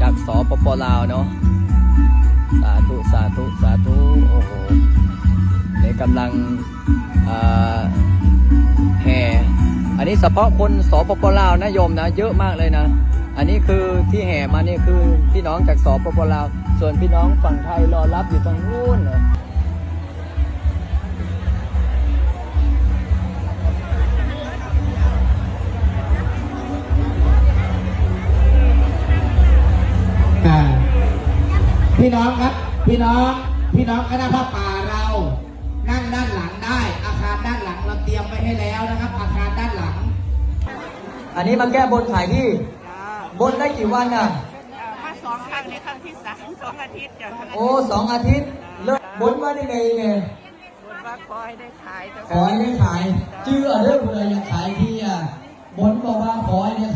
จากสปปลาวเนาะสาธุสาธุสาธุโอ้โหในกำลังแห่อันนี้เฉพาะคนสปปลาวนะโยมนะเยอะมากเลยนะ อันนี้คือที่แห่มานี่คือพี่น้องจากสปปลาว ส่วนพี่น้องฝั่งไทยรอรับอยู่ตรงนู้นนะ พี่น้องครับ พี่น้อง พี่น้องคณะผ้าป่าเรา นั่งด้านหลังได้ อาคารด้านหลังเราเตรียมไว้ให้แล้วนะครับ อาคารด้านหลัง อันนี้มาแก้บนขายที่ บนได้กี่วันอะ มาสองครั้งในครั้งที่สามสองอาทิตย์จ้ะโอ้สองอาทิตย์เลิกบนว่าได้ไงเนี่ยบนว่าขอให้ได้ขายแต่ขอให้ได้ขายชื่ออะไรเพื่ออยากขายที่อะบนบอกว่าขอให้ได้